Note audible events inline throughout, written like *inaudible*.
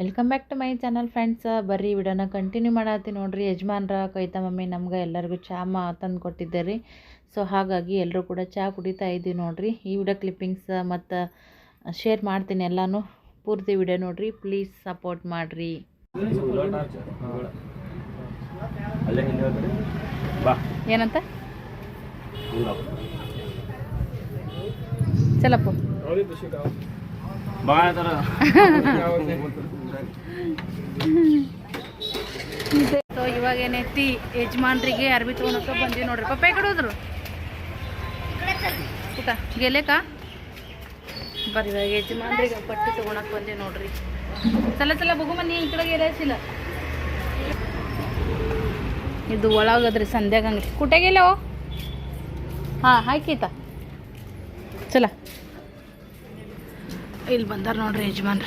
Welcome back to my channel friends ಬರ್ರಿ ವಿಡಿಯೋನ continue ಮಾಡತ್ತಿ ನೋಡಿರಿ. ಯಜಮಾನ್ರ ಕೈತಾ ಮಮ್ಮಿ ನಮ್ಗೆ ಎಲ್ಲರಿಗೂ ಚಾ ಮಾ ತಂದು ಕೊಟ್ಟಿದ್ದೆ ರೀ ಸೊ ಹಾಗಾಗಿ ಎಲ್ಲರೂ ಕೂಡ ಚಾ ಕುಡಿತಾ ಇದ್ದೀವಿ ನೋಡಿರಿ. ಈ ವಿಡಿಯೋ ಕ್ಲಿಪ್ಪಿಂಗ್ಸ್ ಮತ್ತು ಶೇರ್ ಮಾಡ್ತೀನಿ ಎಲ್ಲನೂ. ಪೂರ್ತಿ ವಿಡಿಯೋ ನೋಡಿರಿ. ಪ್ಲೀಸ್ ಸಪೋರ್ಟ್ ಮಾಡಿರಿ. ಏನಂತ? ಚಲಪ್ಪ. ಇವಾಗ ಏನೈತಿ? ಯಜಮಾನ್ರಿಗೆ ಅರ್ಬಿ ತೊಗೊಳಕ್ಕೆ ಬಂದಿ ನೋಡ್ರಿ. ಪಪ್ಪ ಕಡೋದ್ರು ಕಡೆ ಹೋದ್ರು? ಊಟ? ಗೆಲೆಕ ಬರ್ರಿ, ಇವಾಗ ಯಜಮಾನ್ರಿಗೆ ಪಟ್ಟಿ ತೊಗೊಳಕ್ಕೆ ಬಂದಿ ನೋಡ್ರಿ. ಸಲ ಸಲ ಬಗು ಮನಿ ಈ ಕಡೆ ಗೆಲೆಸಿಲ್ಲ ಇದು ಒಳಗದ್ರಿ ಸಂಧ್ಯಾಗ ಅಂಗಡಿ. ಕುಟೆಗೆಲ್ಲೋ ಹಾಂ ಹಾಕೀತ ಇಲ್ಲಿ ಬಂದಾರ ನೋಡ್ರಿ ಯಜಮಾನ್ರ.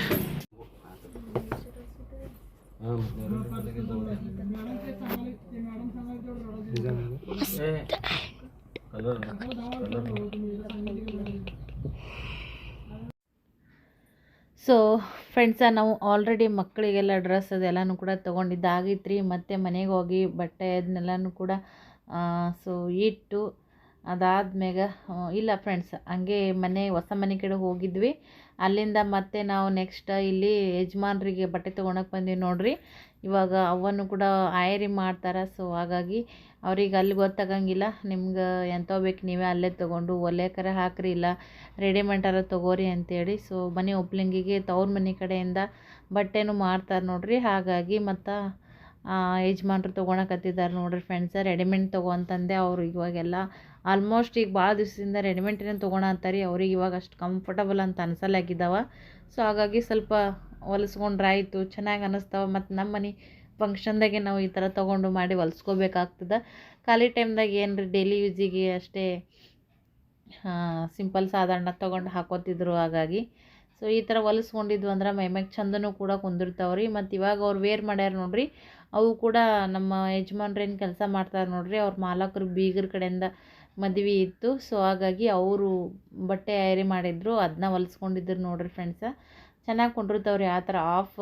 ಸೊ ಫ್ರೆಂಡ್ಸ ನಾವು ಆಲ್ರೆಡಿ ಮಕ್ಕಳಿಗೆಲ್ಲ ಡ್ರೆಸ್ ಅದೆಲ್ಲನೂ ಕೂಡ ತೊಗೊಂಡಿದ್ದಾಗಿತ್ತು ರೀ ಮತ್ತು ಮನೆಗೆ ಹೋಗಿ ಬಟ್ಟೆ ಅದನ್ನೆಲ್ಲನೂ ಕೂಡ ಸೊ ಇಟ್ಟು ಅದಾದ್ಮ್ಯಾಗ ಇಲ್ಲ ಫ್ರೆಂಡ್ಸ್ ಹಂಗೆ ಮನೆ, ಹೊಸ ಮನೆ ಕಡೆ ಹೋಗಿದ್ವಿ. ಅಲ್ಲಿಂದ ಮತ್ತೆ ನಾವು ನೆಕ್ಸ್ಟ್ ಇಲ್ಲಿ ಯಜಮಾನ್ರಿಗೆ ಬಟ್ಟೆ ತೊಗೊಳಕ್ಕೆ ಬಂದೀವಿ ನೋಡ್ರಿ. ಇವಾಗ ಅವನ್ನು ಕೂಡ ಆಯರಿ ಮಾಡ್ತಾರೆ ಸೊ ಹಾಗಾಗಿ ಅವ್ರಿಗೆ ಅಲ್ಲಿ ಗೊತ್ತಾಗಂಗಿಲ್ಲ. ನಿಮ್ಗೆ ಎಂಥವು ಬೇಕು, ನೀವೇ ಅಲ್ಲೇ ತೊಗೊಂಡು ಒಲೆಕರ ಹಾಕ್ರಿ, ಇಲ್ಲ ರೆಡಿಮೇಡಾರ ತೊಗೋರಿ ಅಂತೇಳಿ. ಸೊ ಮನೆ ಒಪ್ಲಿಂಗಿಗೆ ತವ್ರ ಮನೆ ಕಡೆಯಿಂದ ಬಟ್ಟೆನೂ ಮಾರ್ತಾರೆ ನೋಡ್ರಿ. ಹಾಗಾಗಿ ಮತ್ತು ಯಜಮಾನ್ರು ತೊಗೊಳಕತ್ತಿದ್ದಾರೆ ನೋಡ್ರಿ ಫ್ರೆಂಡ್ಸ ರೆಡಿಮೇಡ್ ತೊಗೊಂತಂದೆ ಅವ್ರು ಇವಾಗೆಲ್ಲ ಆಲ್ಮೋಸ್ಟ್ ಈಗ ಭಾಳ ದಿವಸದಿಂದ ರೆಡಿಮೇಡ್ನೇ ತೊಗೊಳತ್ತಾರೆ ಅವ್ರಿಗೆ ಇವಾಗ ಅಷ್ಟು ಕಂಫರ್ಟಬಲ್ ಅಂತ ಅನ್ಸಲ್ಲಾಗಿದ್ದಾವೆ. ಸೊ ಹಾಗಾಗಿ ಸ್ವಲ್ಪ ಹೊಲಿಸ್ಕೊಂಡ್ರೆ ಆಯಿತು, ಚೆನ್ನಾಗಿ ಅನ್ನಿಸ್ತಾವೆ ಮತ್ತು ನಮ್ಮ ಮನೆ ಫಂಕ್ಷನ್ದಾಗೆ ನಾವು ಈ ಥರ ತೊಗೊಂಡು ಮಾಡಿ ಹೊಲ್ಸ್ಕೋಬೇಕಾಗ್ತದೆ. ಖಾಲಿ ಟೈಮ್ದಾಗ ಏನು ರೀ ಡೈಲಿ ಯೂಸಿಗೆ ಅಷ್ಟೇ ಸಿಂಪಲ್ ಸಾಧಾರಣ ತೊಗೊಂಡು ಹಾಕೋತಿದ್ರು ಹಾಗಾಗಿ. ಸೊ ಈ ಥರ ಹೊಲಿಸ್ಕೊಂಡಿದ್ವು ಅಂದ್ರೆ ಮೈಮ್ಯಾಗ ಚಂದನೂ ಕೂಡ ಕುಂದಿರ್ತಾವೆ ರೀ ಮತ್ತು ಇವಾಗ ಅವ್ರು ವೇರ್ ಮಾಡ್ಯಾರ ನೋಡ್ರಿ, ಅವು ಕೂಡ ನಮ್ಮ ಯಜಮಾನ್ರೇನು ಕೆಲಸ ಮಾಡ್ತಾರೆ ನೋಡ್ರಿ, ಅವ್ರ ಮಾಲಕರು ಬೀಗರ ಕಡೆಯಿಂದ ಮದ್ವೆ ಇತ್ತು. ಸೊ ಹಾಗಾಗಿ ಅವರು ಬಟ್ಟೆ ಐರಿ ಮಾಡಿದ್ರು. ಅದನ್ನ ಹೊಲಿಸ್ಕೊಂಡಿದ್ರು ನೋಡ್ರಿ ಫ್ರೆಂಡ್ಸ ಚೆನ್ನಾಗಿ ಕೊಂಡಿರ್ತವ್ರಿ. ಆ ಥರ ಆಫ್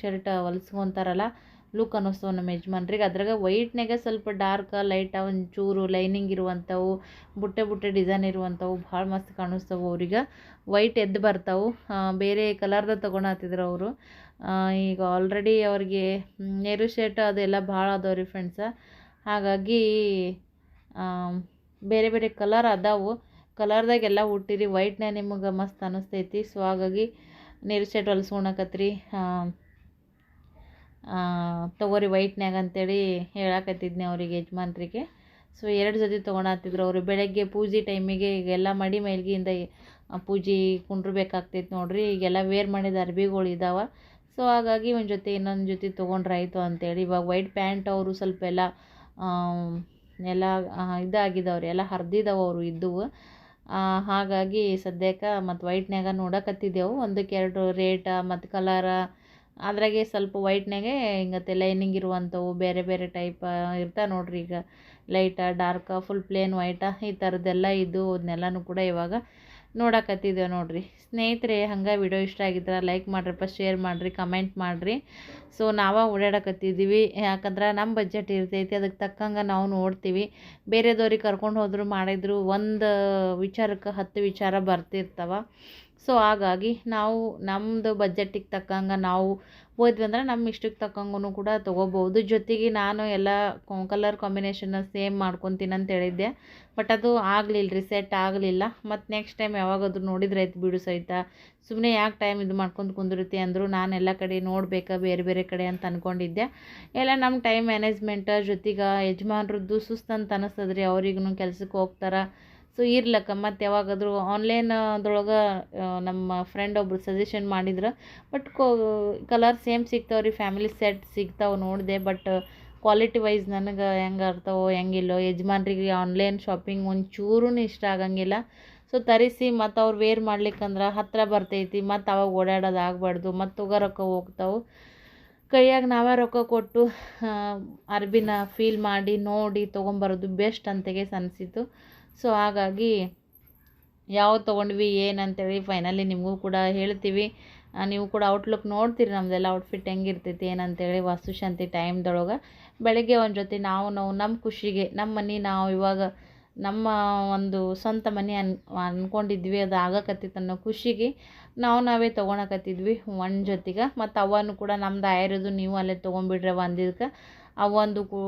ಶರ್ಟ್ ಹೊಲಿಸ್ಕೊಂತಾರಲ್ಲ ಲುಕ್ ಅನ್ನಿಸ್ತವೆ ನಮ್ಮ ಯಜಮಾನ್ರಿಗೆ. ಅದ್ರಾಗ ವೈಟ್ನಾಗೆ ಸ್ವಲ್ಪ ಡಾರ್ಕ್ ಲೈಟ ಒಂಚೂರು ಲೈನಿಂಗ್ ಇರುವಂಥವು, ಬುಟ್ಟೆ ಬುಟ್ಟೆ ಡಿಸೈನ್ ಇರುವಂಥವು ಭಾಳ ಮಸ್ತ್ ಕಾಣಿಸ್ತವೆ ಅವ್ರಿಗೆ. ವೈಟ್ ಎದ್ದು ಬರ್ತಾವೆ. ಬೇರೆ ಕಲರ್ದ ತೊಗೊಳತ್ತಿದ್ರು ಅವರು. ಈಗ ಆಲ್ರೆಡಿ ಅವ್ರಿಗೆ, ನೆರು ಶರ್ಟ್ ಅದೆಲ್ಲ ಭಾಳ ಅದಾವೆ ರೀ ಫ್ರೆಂಡ್ಸ ಹಾಗಾಗಿ ಬೇರೆ ಬೇರೆ ಕಲರ್ ಅದಾವು. ಕಲರ್ದಾಗೆಲ್ಲ ಹುಟ್ಟಿರಿ ವೈಟ್ನೇ ನಿಮಗೆ ಮಸ್ತ್ ಅನ್ನಿಸ್ತೈತಿ ಸೊ ಹಾಗಾಗಿ ನೀರು ಶರ್ಟ್ ಹೊಲ್ಸ್ಕೊಳಕತ್ರಿ ತೊಗೋರಿ ವೈಟ್ನ್ಯಾಗ ಅಂತೇಳಿ ಹೇಳಕತ್ತಿದ್ನಿ ಅವ್ರಿಗೆ ಯಜಮಾನ್ರಿಗೆ. ಸೊ ಎರಡು ಜೊತೆ ತೊಗೊಳತ್ತಿದ್ರು ಅವರು. ಬೆಳಗ್ಗೆ ಪೂಜೆ ಟೈಮಿಗೆ ಈಗೆಲ್ಲ ಮಡಿ ಮೈಲ್ಗಿಯಿಂದ ಪೂಜೆ ಕುಂಡ್ರಬೇಕಾಗ್ತೈತೆ ನೋಡ್ರಿ. ಈಗೆಲ್ಲ ವೇರ್ ಮಾಡಿದ ಅರ್ಬಿಗಳು ಇದ್ದಾವೆ ಸೊ ಹಾಗಾಗಿ ಒಂದು ಜೊತೆ ಇನ್ನೊಂದು ಜೊತೆ ತೊಗೊಂಡ್ರಾಯ್ತು ಅಂತೇಳಿ. ಇವಾಗ ವೈಟ್ ಪ್ಯಾಂಟ್ ಅವರು ಸ್ವಲ್ಪ ಎಲ್ಲ ಆಮ್, ಇದು ಆ, ಇದಾಗಿದಾವ್ರಿ. ಎಲ್ಲ ಹರಿದಿದ್ದಾವೆ ಅವರು ಇದ್ದವು. ಹಾಗಾಗಿ ಸದ್ಯಕ್ಕೆ ಮತ್ತು ವೈಟ್ನ್ಯಾಗ ನೋಡಕತ್ತಿದ್ದೆವು. ಒಂದಕ್ಕೆ ಎರಡು ರೇಟ ಮತ್ತು ಕಲರ. ಅದ್ರಾಗೆ ಸ್ವಲ್ಪ ವೈಟ್ನಾಗೆ ಹಿಂಗತ್ತೆ ಲೈನಿಂಗ್ ಇರುವಂಥವು ಬೇರೆ ಬೇರೆ ಟೈಪ್ ಇರ್ತಾವೆ ನೋಡ್ರಿ ಈಗ. Light dark full plain white ಈ ಥರದ್ದೆಲ್ಲ ಇದ್ದು ಅದನ್ನೆಲ್ಲನೂ ಕೂಡ ಇವಾಗ ನೋಡಕತ್ತಿದ್ದೇವೆ ನೋಡಿರಿ. ಸ್ನೇಹಿತರೆ, ಹಂಗೆ ವಿಡಿಯೋ ಇಷ್ಟ ಆಗಿದ್ರೆ ಲೈಕ್ ಮಾಡ್ರಪ್ಪ ಶೇರ್ ಮಾಡಿರಿ ಕಮೆಂಟ್ ಮಾಡಿರಿ. ಸೊ ನಾವೇ ಓಡಾಡಕತ್ತಿದ್ದೀವಿ. ಯಾಕಂದ್ರೆ ನಮ್ಮ ಬಜೆಟ್ ಇರ್ತೈತಿ ಅದಕ್ಕೆ ತಕ್ಕಂಗೆ ನಾವು ನೋಡ್ತೀವಿ. ಬೇರೆದವ್ರಿಗೆ ಕರ್ಕೊಂಡು ಹೋದರೂ ಮಾಡಿದ್ರು ಒಂದು ವಿಚಾರಕ್ಕೆ ಹತ್ತು ವಿಚಾರ ಬರ್ತಿರ್ತಾವ. ಸೊ ಹಾಗಾಗಿ ನಾವು ನಮ್ಮದು ಬಜೆಟಿಗೆ ತಕ್ಕಂಗೆ ನಾವು ಹೋದ್ವಿ ಅಂದ್ರೆ ನಮ್ಮ ಇಷ್ಟಕ್ಕೆ ತಕ್ಕಂಗೂ ಕೂಡ ತೊಗೋಬೋದು ಜೊತೆಗೆ ನಾನು ಎಲ್ಲ ಕಲರ್ ಕಾಂಬಿನೇಷನ್ನ ಸೇಮ್ ಮಾಡ್ಕೊತೀನಿ ಅಂತ ಹೇಳಿದ್ದೆ. ಬಟ್ ಅದು ಆಗಲಿಲ್ಲ ರೀ ಸೆಟ್ ಆಗಲಿಲ್ಲ. ಮತ್ತು ನೆಕ್ಸ್ಟ್ ಟೈಮ್ ಯಾವಾಗಾದ್ರೂ ನೋಡಿದ್ರೆ ಆಯ್ತು ಬಿಡು ಸಹಿತ ಸುಮ್ಮನೆ ಯಾಕೆ ಟೈಮ್ ಇದು ಮಾಡ್ಕೊಂಡು ಕುಂದಿರುತ್ತೆ ಅಂದರು ನಾನು ಎಲ್ಲ ಕಡೆ ನೋಡಬೇಕಾ, ಬೇರೆ ಬೇರೆ ಕಡೆ ಅಂತ ಅಂದ್ಕೊಂಡಿದ್ದೆ ಎಲ್ಲ ನಮ್ಮ ಟೈಮ್ ಮ್ಯಾನೇಜ್ಮೆಂಟ ಜೊತೆಗೆ ಯಜಮಾನ್ರದ್ದು ಸುಸ್ತು ಅಂತ ಅನಿಸ್ತದ್ರಿ. ಅವ್ರಿಗೂ ಕೆಲ್ಸಕ್ಕೆ ಹೋಗ್ತಾರೆ. ಸೊ ಇರ್ಲಕ್ಕ, ಮತ್ತು ಯಾವಾಗಾದರೂ ಆನ್ಲೈನದೊಳಗೆ ನಮ್ಮ ಫ್ರೆಂಡ್ ಒಬ್ರು ಸಜೆಷನ್ ಮಾಡಿದ್ರು ಬಟ್ ಕೋ ಕಲರ್ ಸೇಮ್ ಸಿಗ್ತಾವೆ ರೀ ಫ್ಯಾಮಿಲಿ ಸೆಟ್ ಸಿಗ್ತಾವೆ ನೋಡಿದೆ ಬಟ್ ಕ್ವಾಲಿಟಿ ವೈಸ್ ನನಗೆ ಹೆಂಗೆ ಇರ್ತಾವೋ ಹೆಂಗಿಲ್ಲೋ, ಯಜಮಾನ್ರಿಗೆ ಆನ್ಲೈನ್ ಶಾಪಿಂಗ್ ಒಂಚೂರೂ ಇಷ್ಟ ಆಗಂಗಿಲ್ಲ. ಸೊ ತರಿಸಿ, ಮತ್ತು ಅವ್ರು ವೇರ್ ಮಾಡ್ಲಿಕ್ಕಂದ್ರೆ ಹತ್ತಿರ ಬರ್ತೈತಿ, ಮತ್ತು ಅವಾಗ ಓಡಾಡೋದು ಆಗಬಾರ್ದು, ಮತ್ತು ತಗೋ ರೊಕ್ಕ ಹೋಗ್ತಾವೆ. ಕೈಯಾಗ ನಾವೇ ರೊಕ್ಕ ಕೊಟ್ಟು ಅರ್ಬಿನ ಫೀಲ್ ಮಾಡಿ, ನೋಡಿ ತೊಗೊಂಬರೋದು ಬೆಸ್ಟ್ ಅಂತೆಗೆ ಅನಿಸಿತು. ಸೊ ಹಾಗಾಗಿ ಯಾವ ತೊಗೊಂಡ್ವಿ, ಏನಂತೇಳಿ ಫೈನಲಿ ನಿಮಗೂ ಕೂಡ ಹೇಳ್ತೀವಿ. ನೀವು ಕೂಡ ಔಟ್ಲುಕ್ ನೋಡ್ತೀರಿ ನಮ್ಮದೆಲ್ಲ ಔಟ್ಫಿಟ್ ಹೆಂಗಿರ್ತೈತಿ, ಏನಂತೇಳಿ ವಾಸ್ತುಶಾಂತಿ ಟೈಮ್ದೊಳಗೆ ಬೆಳಗ್ಗೆ ಒಂದು ಜೊತೆ ನಾವು ನಾವು ನಮ್ಮ ಖುಷಿಗೆ ನಮ್ಮ ಮನೆ ನಾವು ಇವಾಗ ನಮ್ಮ ಒಂದು ಸ್ವಂತ ಮನೆ ಅನ್ ಅಂದ್ಕೊಂಡಿದ್ವಿ ಅದು ಆಗಕತ್ತಿತ್ತು ಅನ್ನೋ ಖುಷಿಗೆ ನಾವು ನಾವೇ ತೊಗೊಳಕತ್ತಿದ್ವಿ ಒಂದು ಜೊತೆಗೆ. ಮತ್ತು ಅವನು ಕೂಡ ನಮ್ದು ಆಯಿರೋದು ನೀವು ಅಲ್ಲೇ ತೊಗೊಂಬಿಡ್ರವ ಅಂದಿದ್ದಕ್ಕೆ ಅವೊಂದು ಕೂ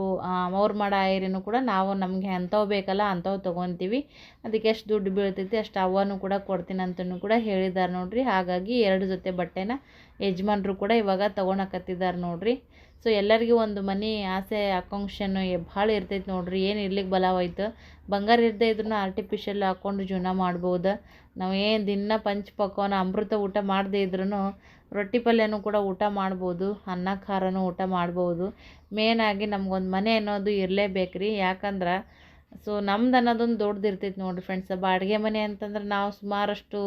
ಅವ್ರು ಮಾಡೋ ಐರನ್ನು ಕೂಡ ನಾವು ನಮಗೆ ಅಂಥವು ಬೇಕಲ್ಲ ಅಂಥವು ತೊಗೊತೀವಿ. ಅದಕ್ಕೆ ಎಷ್ಟು ದುಡ್ಡು ಬೀಳ್ತೈತಿ ಅಷ್ಟು ಅವನು ಕೂಡ ಕೊಡ್ತೀನಿ ಕೂಡ ಹೇಳಿದ್ದಾರೆ ನೋಡಿರಿ. ಹಾಗಾಗಿ ಎರಡು ಜೊತೆ ಬಟ್ಟೆನ ಯಜಮಾನ್ರು ಕೂಡ ಇವಾಗ ತೊಗೊಳಕತ್ತಿದ್ದಾರೆ ನೋಡ್ರಿ. ಸೊ ಎಲ್ಲರಿಗೂ ಒಂದು ಮನೆ ಆಸೆ, ಆಕಾಂಕ್ಷೆನೂ ಭಾಳ ಇರ್ತೈತೆ ನೋಡ್ರಿ. ಏನು ಇರ್ಲಿಕ್ಕೆ ಬಲವಾಯ್ತು? ಬಂಗಾರ ಇರದೇ ಇದ್ರೂ ಆರ್ಟಿಫಿಷಿಯಲ್ ಹಾಕ್ಕೊಂಡು ಜೀವನ ಮಾಡ್ಬೋದು. ನಾವು ಏನು ದಿನ ಪಂಚ ಪಕ್ವನ ಅಮೃತ ಊಟ ಮಾಡದೇ ಇದ್ರೂ ರೊಟ್ಟಿ ಪಲ್ಯನೂ ಕೂಡ ಊಟ ಮಾಡ್ಬೋದು. ಅನ್ನ ಖಾರನೂ ಊಟ ಮಾಡ್ಬೋದು. ಮೇನಾಗಿ ನಮ್ಗೊಂದು ಮನೆ ಅನ್ನೋದು ಇರಲೇಬೇಕು ರೀ ಯಾಕಂದ್ರೆ ಸೊ ನಮ್ದು ಅನ್ನೋದೊಂದು ದೊಡ್ಡದಿರ್ತೈತೆ ನೋಡಿರಿ ಫ್ರೆಂಡ್ಸ್ ಬಾಡಿಗೆ ಮನೆ ಅಂತಂದ್ರೆ ನಾವು ಸುಮಾರಷ್ಟು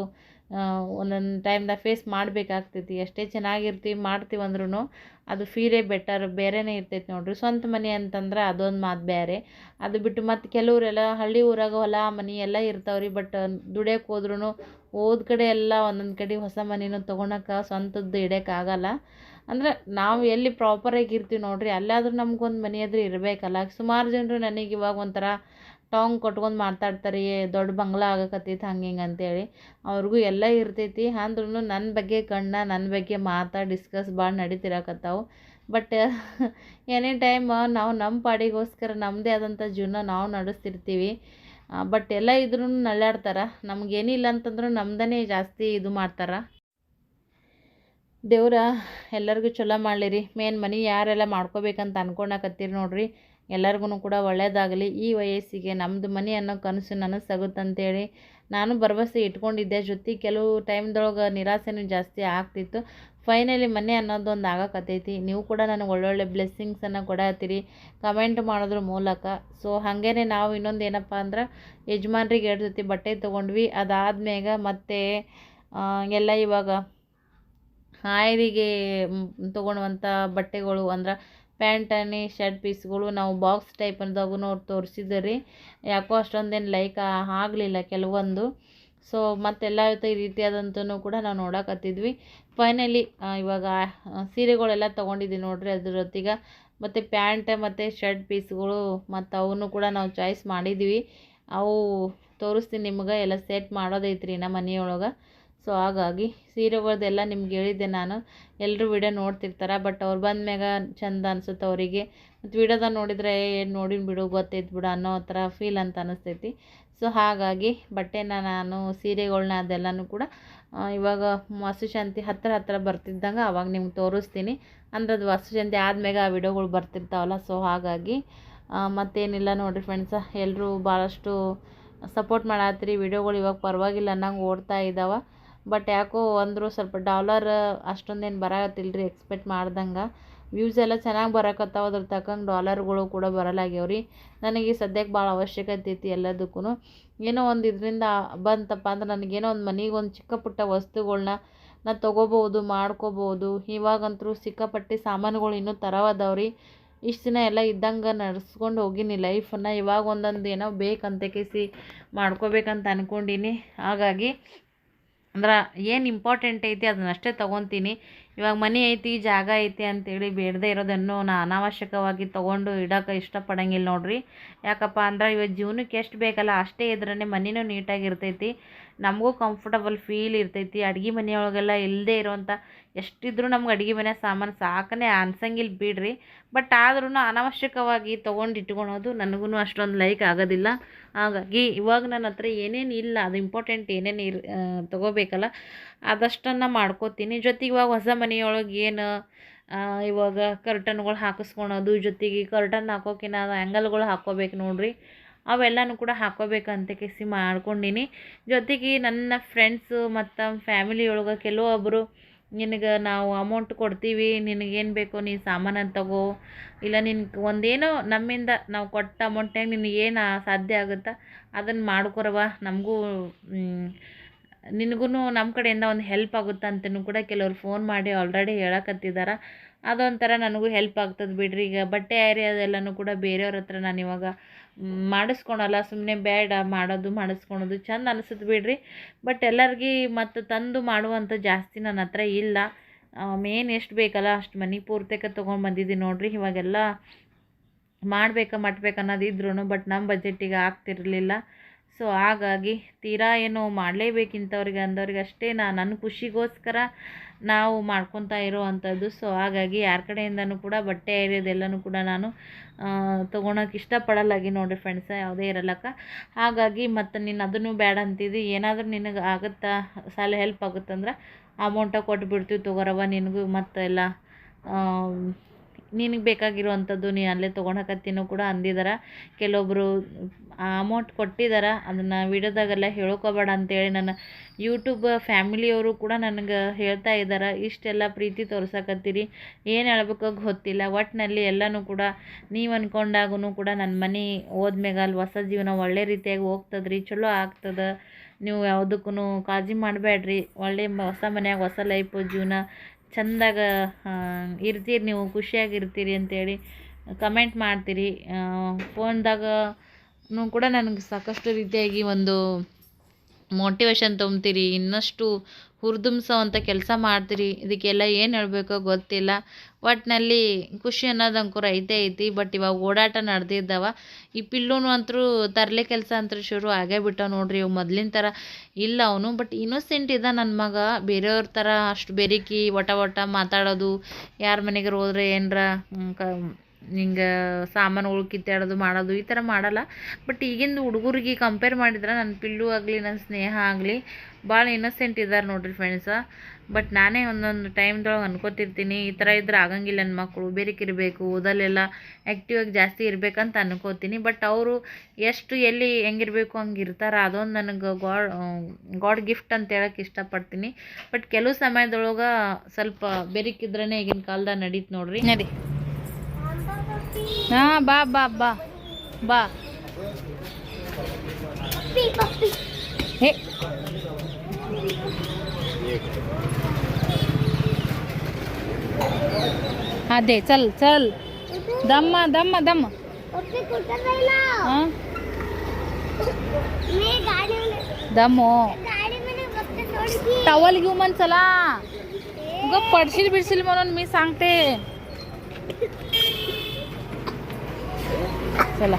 ಒಂದೊಂದು ಟೈಮ್ದಾಗ ಫೇಸ್ ಮಾಡಬೇಕಾಗ್ತೈತಿ. ಎಷ್ಟೇ ಚೆನ್ನಾಗಿರ್ತೀವಿ ಮಾಡ್ತೀವಿ ಅಂದ್ರೂ ಅದು ಫೀಲೇ ಬೆಟರ್ ಬೇರೆನೇ ಇರ್ತೈತಿ ನೋಡಿರಿ. ಸ್ವಂತ ಮನೆ ಅಂತಂದ್ರೆ ಅದೊಂದು ಮಾತು ಬೇರೆ ಅದು ಬಿಟ್ಟು ಮತ್ತು ಕೆಲವರೆಲ್ಲ ಹಳ್ಳಿ ಊರಾಗ ಹೊಲ ಮನೆ ಎಲ್ಲ ಇರ್ತಾವೆ ಬಟ್ ದುಡಿಯೋಕೆ ಹೋದ್ರೂ ಹೋದ ಕಡೆ ಎಲ್ಲ ಒಂದೊಂದು ಕಡೆ ಹೊಸ ಮನೆನೂ ತೊಗೊಳಕ್ಕೆ ಸ್ವಂತದ್ದು ಇಡೋಕ್ಕಾಗಲ್ಲ ಅಂದ್ರೆ ನಾವು ಎಲ್ಲಿ ಪ್ರಾಪರಾಗಿ ಇರ್ತೀವಿ ನೋಡಿರಿ, ಅಲ್ಲಾದ್ರೂ ನಮ್ಗೊಂದು ಮನೆ ಇರಬೇಕಲ್ಲ. ಸುಮಾರು ಜನರು ನನಗೆ ಇವಾಗ ಒಂಥರ ಟಾಂಗ್ ಕೊಟ್ಕೊಂಡು ಮಾತಾಡ್ತಾರೆ, ಏ, ದೊಡ್ಡ ಬಂಗ್ಲ ಆಗಕತ್ತೈತೆ ಹಂಗೆ ಹಿಂಗೆ ಅಂತೇಳಿ. ಅವ್ರಿಗೂ ಎಲ್ಲ ಇರ್ತೈತಿ. ಅಂದ್ರೂ ನನ್ನ ಬಗ್ಗೆ ಕಣ್ಣ ನನ್ನ ಬಗ್ಗೆ ಮಾತಾ ಡಿಸ್ಕಸ್ ಭಾಳ ನಡೀತಿರಕತ್ತಾವು. ಬಟ್ *laughs* ಎನಿ ಟೈಮ್ ನಾವು ನಮ್ಮ ಪಾಡಿಗೋಸ್ಕರ ನಮ್ಮದೇ ಆದಂಥ ಜೀವನ ನಾವು ನಡೆಸ್ತಿರ್ತೀವಿ. ಬಟ್ ಎಲ್ಲ ಇದ್ರೂ ನಳ್ಳಾಡ್ತಾರೆ. ನಮಗೇನಿಲ್ಲ ಅಂತಂದ್ರೂ ನಮ್ದನೇ ಜಾಸ್ತಿ ಇದು ಮಾಡ್ತಾರೆ. ದೇವ್ರ ಎಲ್ಲರಿಗೂ ಚಲೋ ಮಾಡಲಿ ರೀ ಮೇನ್ ಮನೆ ಯಾರೆಲ್ಲ ಮಾಡ್ಕೋಬೇಕಂತ ಅನ್ಕೊಳಕತ್ತೀರಿ ನೋಡ್ರಿ. ಎಲ್ಲರಿಗೂ ಕೂಡ ಒಳ್ಳೆಯದಾಗಲಿ ಈ ವಯಸ್ಸಿಗೆ ನಮ್ಮದು ಮನೆ ಅನ್ನೋ ಕನಸು ನನಸಾಗುತ್ತಂತೇಳಿ ನಾನು ಭರವಸೆ ಇಟ್ಕೊಂಡಿದ್ದೆ. ಜೊತೆ ಕೆಲವು ಟೈಮ್ದೊಳಗೆ ನಿರಾಸೆನೂ ಜಾಸ್ತಿ ಆಗ್ತಿತ್ತು. ಫೈನಲಿ ಮನೆ ಅನ್ನೋದೊಂದು ಆಗಕತ್ತೈತಿ. ನೀವು ಕೂಡ ನನಗೆ ಒಳ್ಳೊಳ್ಳೆ ಬ್ಲೆಸ್ಸಿಂಗ್ಸನ್ನು ಕೊಡತ್ತೀರಿ. ಕಮೆಂಟ್ ಮಾಡೋದ್ರ ಮೂಲಕ. ಸೊ, ಹಾಗೇನೆ ನಾವು ಇನ್ನೊಂದು ಏನಪ್ಪ ಅಂದ್ರೆ ಯಜಮಾನ್ರಿಗೆ ಎರಡು ಜೊತೆ ಬಟ್ಟೆ ತೊಗೊಂಡ್ವಿ. ಅದಾದ್ಮೇಗ ಮತ್ತೆ ಎಲ್ಲ ಇವಾಗ ಹಾಯರಿಗೆ ತೊಗೊಳುವಂಥ ಬಟ್ಟೆಗಳು ಅಂದ್ರೆ ಪ್ಯಾಂಟ್ ಅನ್ನಿ, ಶರ್ಟ್ ಪೀಸ್ಗಳು ನಾವು ಬಾಕ್ಸ್ ಟೈಪ್ದಾಗೂ ಅವ್ರು ತೋರಿಸಿದ್ದು ರೀ ಯಾಕೋ ಅಷ್ಟೊಂದೇನು ಲೈಕ್ ಆಗಲಿಲ್ಲ ಕೆಲವೊಂದು. ಸೊ ಮತ್ತೆಲ್ಲ ಈ ರೀತಿಯಾದಂತೂ ಕೂಡ ನಾವು ನೋಡಕತ್ತಿದ್ವಿ. ಫೈನಲಿ ಇವಾಗ ಸೀರೆಗಳೆಲ್ಲ ತೊಗೊಂಡಿದ್ದೀವಿ ನೋಡ್ರಿ ಅದ್ರ ಜೊತೆಗೆ ಮತ್ತು ಪ್ಯಾಂಟ್, ಮತ್ತು ಶರ್ಟ್ ಪೀಸ್ಗಳು, ಮತ್ತು ಅವನ್ನೂ ಕೂಡ ನಾವು ಚಾಯ್ಸ್ ಮಾಡಿದ್ವಿ ಅವು ತೋರಿಸ್ತೀನಿ ನಿಮ್ಗೆ, ಎಲ್ಲ ಸೆಟ್ ಮಾಡೋದೈತ್ರಿ ನಮ್ಮ ಮನೆಯೊಳಗೆ. ಸೊ ಹಾಗಾಗಿ ಸೀರೆಗಳ್ದೆಲ್ಲ ನಿಮ್ಗೆ ಹೇಳಿದ್ದೆ ನಾನು. ಎಲ್ಲರೂ ವಿಡಿಯೋ ನೋಡ್ತಿರ್ತಾರೆ ಬಟ್ ಅವ್ರು ಬಂದ ಮ್ಯಾಗ ಚಂದ ಅನ್ಸುತ್ತೆ ಅವರಿಗೆ. ಮತ್ತು ವಿಡಿಯೋದಾಗ ನೋಡಿದರೆ ಏನು ನೋಡಿನ ಬಿಡು, ಗೊತ್ತೈತೆ ಬಿಡು ಅನ್ನೋ ಥರ ಫೀಲ್ ಅಂತ ಅನಿಸ್ತೈತಿ. ಸೊ ಹಾಗಾಗಿ ಬಟ್ಟೆನ ನಾನು ಸೀರೆಗಳನ್ನ ಅದೆಲ್ಲನೂ ಕೂಡ ಇವಾಗ ವಾಸ್ತುಶಾಂತಿ ಹತ್ತಿರ ಹತ್ತಿರ ಬರ್ತಿದ್ದಂಗೆ ಅವಾಗ ನಿಮ್ಗೆ ತೋರಿಸ್ತೀನಿ. ಅಂದ್ರೆ ಅದು ವಾಸ್ತುಶಾಂತಿ ಆದ್ಮೇಲೆ ಆ ವಿಡಿಯೋಗಳು ಬರ್ತಿರ್ತಾವಲ್ಲ ಸೊ ಹಾಗಾಗಿ ಮತ್ತೇನಿಲ್ಲ ನೋಡಿರಿ ಫ್ರೆಂಡ್ಸ ಎಲ್ಲರೂ ಭಾಳಷ್ಟು ಸಪೋರ್ಟ್ ಮಾಡತ್ತೀರಿ ವಿಡಿಯೋಗಳು ಇವಾಗ ಪರವಾಗಿಲ್ಲ ಅನ್ನಂಗೆ ಓಡ್ತಾ ಇದ್ದಾವೆ ಬಟ್ ಯಾಕೋ ಅಂದರೂ ಸ್ವಲ್ಪ ಡಾಲರ್ ಅಷ್ಟೊಂದೇನು ಬರಕತ್ತಿಲ್ಲ ರೀ ಎಕ್ಸ್ಪೆಕ್ಟ್ ಮಾಡ್ದಂಗೆ. ವ್ಯೂಸ್ ಎಲ್ಲ ಚೆನ್ನಾಗಿ ಬರಕತ್ತಾವ, ಅದ್ರ ತಕ್ಕಂಗೆ ಡಾಲರ್ಗಳು ಕೂಡ ಬರಲಾಗ್ಯಾವ ರೀ ನನಗೆ ಸದ್ಯಕ್ಕೆ ಭಾಳ ಅವಶ್ಯಕತೆ ಐತಿ ಎಲ್ಲದಕ್ಕೂ ಏನೋ ಒಂದು ಇದರಿಂದ ಬಂತಪ್ಪ ಅಂದ್ರೆ ನನಗೇನೋ ಒಂದು ಮನೆಗೆ ಒಂದು ಚಿಕ್ಕ ಪುಟ್ಟ ವಸ್ತುಗಳನ್ನ ನಾನು ತೊಗೋಬೋದು ಮಾಡ್ಕೋಬೋದು ಇವಾಗಂತೂ ಸಿಕ್ಕಾಪಟ್ಟೆ ಸಾಮಾನುಗಳು ಇನ್ನೂ ತರವದಾವ್ರಿ. ಇಷ್ಟು ದಿನ ಎಲ್ಲ ಇದ್ದಂಗೆ ನಡ್ಸ್ಕೊಂಡು ಹೋಗೀನಿ ಲೈಫನ್ನು. ಇವಾಗ ಒಂದೊಂದು ಏನೋ ಬೇಕಂತ ಕೇಸಿ ಮಾಡ್ಕೋಬೇಕಂತ ಅಂದ್ಕೊಂಡೀನಿ ಹಾಗಾಗಿ ಅಂದ್ರೆ ಏನು ಇಂಪಾರ್ಟೆಂಟ್ ಐತಿ ಅದನ್ನಷ್ಟೇ ತೊಗೊತೀನಿ. ಇವಾಗ ಮನೆ ಐತಿ, ಜಾಗ ಐತಿ ಅಂತೇಳಿ ಬೇಡದೇ ಇರೋದನ್ನು ನಾ ಅನಾವಶ್ಯಕವಾಗಿ ತೊಗೊಂಡು ಇಡೋಕೆ ಇಷ್ಟಪಡಂಗಿಲ್ಲ ನೋಡಿರಿ. ಯಾಕಪ್ಪ ಅಂದ್ರೆ ಇವಾಗ ಜೀವನಕ್ಕೆ ಎಷ್ಟು ಬೇಕಲ್ಲ ಅಷ್ಟೇ ಇದ್ರೇ ಮನೆಯೂ ನೀಟಾಗಿರ್ತೈತಿ. ನಮಗೂ ಕಂಫರ್ಟಬಲ್ ಫೀಲ್ ಇರ್ತೈತಿ. ಅಡ್ಗೆ ಮನೆಯೊಳಗೆಲ್ಲ ಇಲ್ಲದೇ ಇರುವಂಥ ಎಷ್ಟಿದ್ರೂ ನಮ್ಗೆ ಅಡುಗೆ ಮನೆ ಸಾಮಾನು ಸಾಕನೇ ಅನ್ಸಂಗಿಲ್ಲ ಬಿಡ್ರಿ. ಬಟ್ ಆದ್ರೂ ಅನಾವಶ್ಯಕವಾಗಿ ತೊಗೊಂಡು ಇಟ್ಕೊಳೋದು ನನಗೂ ಅಷ್ಟೊಂದು ಲೈಕ್ ಆಗೋದಿಲ್ಲ. ಹಾಗಾಗಿ ಇವಾಗ ನನ್ನ ಹತ್ರ ಏನೇನು ಇಲ್ಲ, ಅದು ಇಂಪಾರ್ಟೆಂಟ್ ಏನೇನು ಇರ್ ತೊಗೋಬೇಕಲ್ಲ, ಅದಷ್ಟನ್ನು ಮಾಡ್ಕೋತೀನಿ. ಜೊತೆಗೆ ಇವಾಗ ಹೊಸ ಮನೆಯೊಳಗೆ ಏನು ಇವಾಗ ಕರ್ಟನ್ಗಳು ಹಾಕಿಸ್ಕೊಳೋದು, ಜೊತೆಗೆ ಕರ್ಟನ್ ಹಾಕೋಕಿನ ಆ್ಯಂಗಲ್ಗಳು ಹಾಕ್ಕೋಬೇಕು ನೋಡ್ರಿ. ಅವೆಲ್ಲನೂ ಕೂಡ ಹಾಕೋಬೇಕಂತ ಕೇಸಿ ಮಾಡ್ಕೊಂಡೀನಿ. ಜೊತೆಗೆ ನನ್ನ ಫ್ರೆಂಡ್ಸು ಮತ್ತು ಫ್ಯಾಮಿಲಿ ಒಳಗೆ ಕೆಲವೊಬ್ಬರು ನಿನಗೆ ನಾವು ಅಮೌಂಟ್ ಕೊಡ್ತೀವಿ, ನಿನಗೇನು ಬೇಕೋ ನೀ ಸಾಮಾನು ತಗೋ, ಇಲ್ಲ ನಿನ್ಗೆ ಒಂದೇನೋ ನಮ್ಮಿಂದ ನಾವು ಕೊಟ್ಟ ಅಮೌಂಟ್ನಾಗ ನಿನಗೇನು ಸಾಧ್ಯ ಆಗುತ್ತಾ ಅದನ್ನು ಮಾಡ್ಕೊರವ ನಮಗೂ ನಿನಗೂ ನಮ್ಮ ಕಡೆಯಿಂದ ಒಂದು ಹೆಲ್ಪ್ ಆಗುತ್ತೆ ಅಂತಲೂ ಕೂಡ ಕೆಲವರು ಫೋನ್ ಮಾಡಿ ಆಲ್ರೆಡಿ ಹೇಳಕತ್ತಿದ್ದಾರೆ ಅದೊಂಥರ ನನಗೂ ಹೆಲ್ಪ್ ಆಗ್ತದೆ ಬಿಡ್ರಿ. ಈಗ ಬಟ್ಟೆ ಐರಿ ಅದೆಲ್ಲನೂ ಕೂಡ ಬೇರೆಯವ್ರ ಹತ್ರ ನಾನು ಇವಾಗ ಮಾಡಿಸ್ಕೊಳಲ್ಲ. ಸುಮ್ಮನೆ ಬೇಡ, ಮಾಡೋದು, ಮಾಡಿಸ್ಕೊಳೋದು ಚಂದ ಅನಿಸುತ್ತೆ ಬಿಡ್ರಿ. ಬಟ್ ಎಲ್ಲರಿಗೆ ಮತ್ತು ತಂದು ಮಾಡುವಂಥ ಜಾಸ್ತಿ ನನ್ನ ಹತ್ರ ಇಲ್ಲ. ಮೇನ್ ಎಷ್ಟು ಬೇಕಲ್ಲ, ಅಷ್ಟು ಮನೆ ಪೂರ್ತಕ ತೊಗೊಂಡು ಬಂದಿದ್ದೀನಿ ನೋಡಿರಿ. ಇವಾಗೆಲ್ಲ ಮಾಡ್ಬೇಕಾ, ಮಟ್ಬೇಕು ಇದ್ರೂ ಬಟ್ ನಮ್ಮ ಬಜೆಟಿಗೆ ಆಗ್ತಿರಲಿಲ್ಲ. ಸೊ ಹಾಗಾಗಿ ತೀರಾ ಏನು ಮಾಡಲೇಬೇಕಿಂತವ್ರಿಗೆ ಅಂದವ್ರಿಗೆ ಅಷ್ಟೇ ನಾ ನನ್ನ ಖುಷಿಗೋಸ್ಕರ ನಾವು ಮಾಡ್ಕೊತಾ ಇರೋವಂಥದ್ದು. ಸೊ ಹಾಗಾಗಿ ಯಾರ ಕಡೆಯಿಂದನೂ ಕೂಡ ಬಟ್ಟೆ ಏರಿಯೋದೆಲ್ಲನೂ ಕೂಡ ನಾನು ತೊಗೊಳಕ್ಕೆ ಇಷ್ಟಪಡಲ್ಲಾಗಿ ನೋಡಿರಿ ಫ್ರೆಂಡ್ಸ ಯಾವುದೇ ಇರಲ್ಲಕ್ಕ ಹಾಗಾಗಿ ಮತ್ತು ನೀನು ಅದನ್ನು ಬೇಡ ಅಂತಿದ್ದು ಏನಾದರೂ ನಿನಗೆ ಆಗುತ್ತಾ? ಸಾಲ ಹೆಲ್ಪ್ ಆಗುತ್ತಂದ್ರೆ ಅಮೌಂಟ ಕೊಟ್ಟು ಬಿಡ್ತೀವಿ ತೊಗೊರವ ನಿನಗೂ ಮತ್ತೆಲ್ಲ. ನಿನಗೆ ಬೇಕಾಗಿರುವಂಥದ್ದು ನೀ ಅಲ್ಲೇ ತೊಗೊಳಕತ್ತೀನೋ ಕೂಡ ಅಂದಿದ್ದಾರೆ ಕೆಲವೊಬ್ಬರು ಅಮೌಂಟ್ ಕೊಟ್ಟಿದ್ದಾರೆ ಅದನ್ನು ವಿಡಿಯೋದಾಗೆಲ್ಲ ಹೇಳ್ಕೊಬೇಡ ಅಂತೇಳಿ ನನ್ನ ಯೂಟ್ಯೂಬ್ ಫ್ಯಾಮಿಲಿಯವರು ಕೂಡ ನನಗೆ ಹೇಳ್ತಾ ಇದ್ದಾರೆ ಇಷ್ಟೆಲ್ಲ ಪ್ರೀತಿ ತೋರಿಸಕತ್ತೀರಿ. ಏನು ಹೇಳ್ಬೇಕು ಗೊತ್ತಿಲ್ಲ. ಒಟ್ಟಿನಲ್ಲಿ ಎಲ್ಲನೂ ಕೂಡ ನೀವು ಅಂದ್ಕೊಂಡಾಗೂ ಕೂಡ ನನ್ನ ಮನೆ ಹೋದ್ಮ್ಯಾಗ ಅಲ್ಲಿ ಹೊಸ ಜೀವನ ಒಳ್ಳೆ ರೀತಿಯಾಗಿ ಹೋಗ್ತದ್ರಿ. ಚಲೋ ಆಗ್ತದೆ. ನೀವು ಯಾವುದಕ್ಕೂ ಕಾಳಜಿ ಮಾಡಬೇಡ್ರಿ ಒಳ್ಳೆ ಹೊಸ ಮನ್ಯಾಗ ಹೊಸ ಲೈಫು ಜೀವನ ಚಂದಾಗ ಇರ್ತೀರಿ ನೀವು ಖುಷಿಯಾಗಿರ್ತೀರಿ ಅಂತೇಳಿ ಕಮೆಂಟ್ ಮಾಡ್ತೀರಿ. ಫೋನ್ದಾಗನೂ ಕೂಡ ನನಗೆ ಸಾಕಷ್ಟು ರೀತಿಯಾಗಿ ಒಂದು ಮೋಟಿವೇಶನ್ ತೊಗೊತೀರಿ ಇನ್ನಷ್ಟು ಹುರಿದುಂಬ್ಸೋವಂಥ ಕೆಲಸ ಮಾಡ್ತೀರಿ, ಇದಕ್ಕೆಲ್ಲ ಏನು ಹೇಳಬೇಕೋ ಗೊತ್ತಿಲ್ಲ. ಒಟ್ಟಿನಲ್ಲಿ ಖುಷಿ ಅನ್ನೋದು ಅಂಕೂರ ಐತೆ ಐತಿ ಬಟ್ ಇವಾಗ ಓಡಾಟ ನಡೆದಿದ್ದಾವ. ಈ ಪಿಲ್ಲೂನು ಅಂತರೂ ತರಲೆ ಕೆಲಸ ಅಂತೂ ಶುರು ಆಗೇ ಬಿಟ್ಟಾವ ನೋಡ್ರಿ, ಇವು ಮೊದಲಿನ ಥರ ಇಲ್ಲ ಅವನು. ಬಟ್ ಇನ್ನೋಸೆಂಟ್ ಇದ್ದ ನನ್ನ ಮಗ, ಬೇರೆಯವ್ರ ಥರ ಅಷ್ಟು ಬೆರಿಕಿ ಒಟ ಒಟ ಮಾತಾಡೋದು, ಯಾರ ಮನೆಗೆ ಹೋದ್ರೆ ಏನರ ಕ ಹಿಂಗೆ ಸಾಮಾನುಗಳು ಕಿತ್ತಾಡೋದು ಮಾಡೋದು ಈ ಥರ ಮಾಡಲ್ಲ. ಬಟ್ ಈಗಿಂದು ಹುಡುಗರಿಗೆ ಕಂಪೇರ್ ಮಾಡಿದ್ರೆ ನನ್ನ ಪಿಲ್ಲು ಆಗಲಿ ನನ್ನ ಸ್ನೇಹ ಆಗಲಿ ಭಾಳ ಇನ್ನೋಸೆಂಟ್ ಇದ್ದಾರೆ ನೋಡ್ರಿ ಫ್ರೆಂಡ್ಸ ಬಟ್ ನಾನೇ ಒಂದೊಂದು ಟೈಮ್ದೊಳಗೆ ಅನ್ಕೋತಿರ್ತೀನಿ, ಈ ಥರ ಇದ್ರೆ ಆಗಂಗಿಲ್ಲ ನನ್ನ ಮಕ್ಕಳು ಬೇರೆಕಿರಬೇಕು ಓದಲ್ಲೆಲ್ಲ ಆ್ಯಕ್ಟಿವ್ ಆಗಿ ಜಾಸ್ತಿ ಇರಬೇಕಂತ ಅನ್ಕೋತೀನಿ. ಬಟ್ ಅವರು ಎಷ್ಟು ಎಲ್ಲಿ ಹೆಂಗಿರಬೇಕು ಹಂಗೆ ಇರ್ತಾರೆ, ಅದೊಂದು ನನಗೆ ಗಾಡ್ ಗಾಡ್ ಗಿಫ್ಟ್ ಅಂತ ಹೇಳಕ್ಕೆ ಇಷ್ಟಪಡ್ತೀನಿ. ಬಟ್ ಕೆಲವು ಸಮಯದೊಳಗೆ ಸ್ವಲ್ಪ ಬೆರಿಕಿದ್ರೇ ಈಗಿನ ಕಾಲ್ದಾಗ ನಡೀತು ನೋಡಿರಿ. ನಡಿ. हा बा बा बा बा. हे. हा दे चल चल. दम दम दम. दमो हो. टवल घेऊ म्हण चला. ग पडशील बिडशील म्हणून मी सांगते. चला.